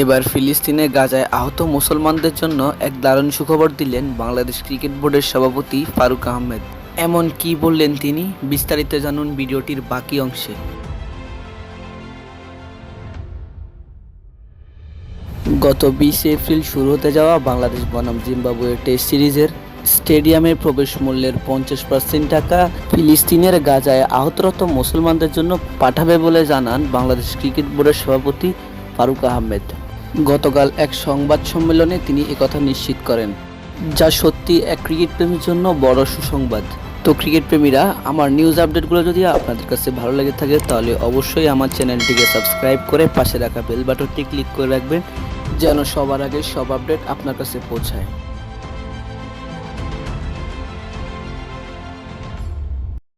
এবার ফিলিস্তিনে গাজায় আহত মুসলমানদের জন্য এক দারুণ সুখবর দিলেন বাংলাদেশ ক্রিকেট বোর্ডের সভাপতি ফারুক আহমেদ। এমন কি বললেন তিনি? বিস্তারিত জানুন ভিডিওটির বাকি অংশে। গত বিশে এপ্রিল শুরু হতে যাওয়া বাংলাদেশ বনাম জিম্বাবুয়ে টেস্ট সিরিজের স্টেডিয়ামের প্রবেশ মূল্যের পঞ্চাশ পার্সেন্ট টাকা ফিলিস্তিনের গাজায় আহতরত মুসলমানদের জন্য পাঠাবে বলে জানান বাংলাদেশ ক্রিকেট বোর্ডের সভাপতি ফারুক আহমেদ। গতকাল এক সংবাদ সম্মেলনে তিনি একথা নিশ্চিত করেন, যা সত্যি এক ক্রিকেট প্রেমীর জন্য বড় সুসংবাদ। তো ক্রিকেট প্রেমীরা, আমার নিউজ আপডেটগুলো যদি আপনাদের কাছে ভালো লেগে থাকে, তাহলে অবশ্যই আমার চ্যানেলটিকে সাবস্ক্রাইব করে পাশে রাখা বেল বাটনটি ক্লিক করে রাখবেন, যেন সবার আগে সব আপডেট আপনার কাছে পৌঁছায়।